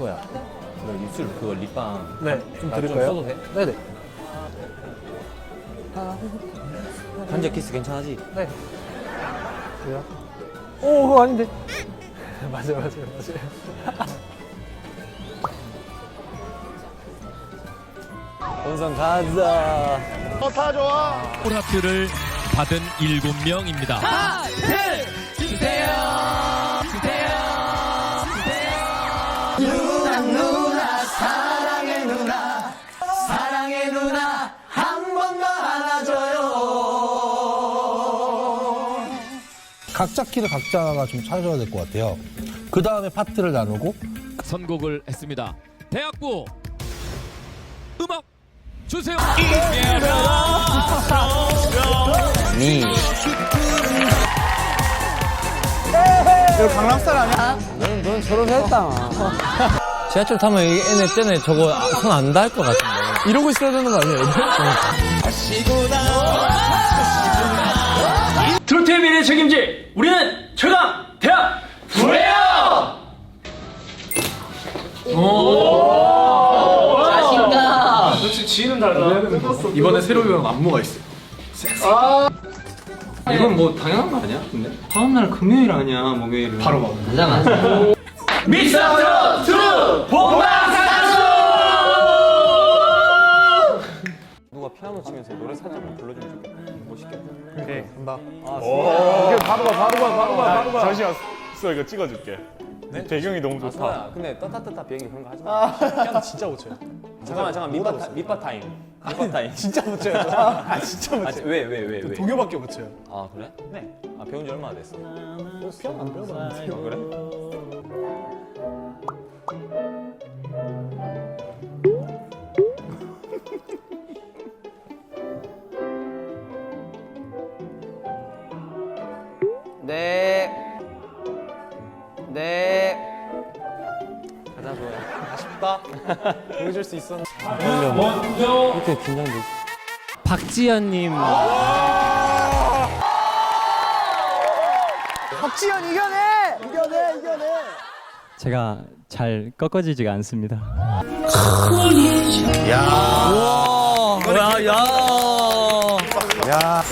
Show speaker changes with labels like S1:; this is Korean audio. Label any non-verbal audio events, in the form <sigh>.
S1: 소야. 너 입술 그거 립밤.
S2: 네,
S1: 좀나
S2: 드릴까요?
S1: 써도 돼?
S2: 네네.
S1: 한자 키스 괜찮아지?
S2: 네. 왜요? 오, 그거 아닌데. <laughs> 맞아요, 맞아요, 맞아요. <laughs>
S1: 원성 가자.
S3: 콜하트를 받은 일곱 명입니다.
S4: 각자 키를 각자가 좀 찾아야 될 것 같아요. 그 다음에 파트를 나누고
S3: 선곡을 했습니다. 대학부 음악 주세요.
S1: 니. 너는 넌 저런 했다. <laughs> 지하철 타면 이 애네 때문에 저거 손 안 닿을 것 같은데.
S2: 이러고 있어야 되는 거 아니에요?
S5: 트로트의 미래 책임질 우리는 최강 대학! 부레요!
S2: 이번에 새로 배운 안무가 있어요.
S6: 이건 뭐 당연한 거 아니야? 근데? 다음날 금요일 아니야 목요일은.
S2: 바로 막.
S5: 미스터 트로트! 본방
S1: 치면서 노래 살짝만 불러주면 좋겠다. 멋있겠다.
S2: 오케이, 간다.
S7: 잠시만 써 이거 찍어줄게 배경이 너무
S1: 아,
S7: 좋다
S1: 소야. 근데 떴다떴다 비행기 그런 거 하지 마.
S2: 피아노 진짜 못 쳐요. <laughs>
S1: 잠깐만, 잠깐 밑밥 타- 밑밥 타임. 밑밥 타임.
S2: 진짜 못 쳐요. 저. 아, 진짜 못
S1: 아,
S2: 쳐요.
S1: 왜, 왜, 왜, 왜?
S2: 동요밖에 못 쳐요.
S1: 아, 그래? 네. 아, 배운 지 얼마나 됐어?
S2: 피아노 안 배워봤는데.
S1: 아, 그래? 네. 네. 가자, 소야.
S2: 아쉽다. <laughs> 보여줄 수 있었는데.
S1: 이렇게 긴장돼.
S3: 박지현님
S2: 박지현 이겨내! 이겨내, 이겨내!
S8: 제가 잘 꺾어지지가 않습니다.
S1: 야, 야.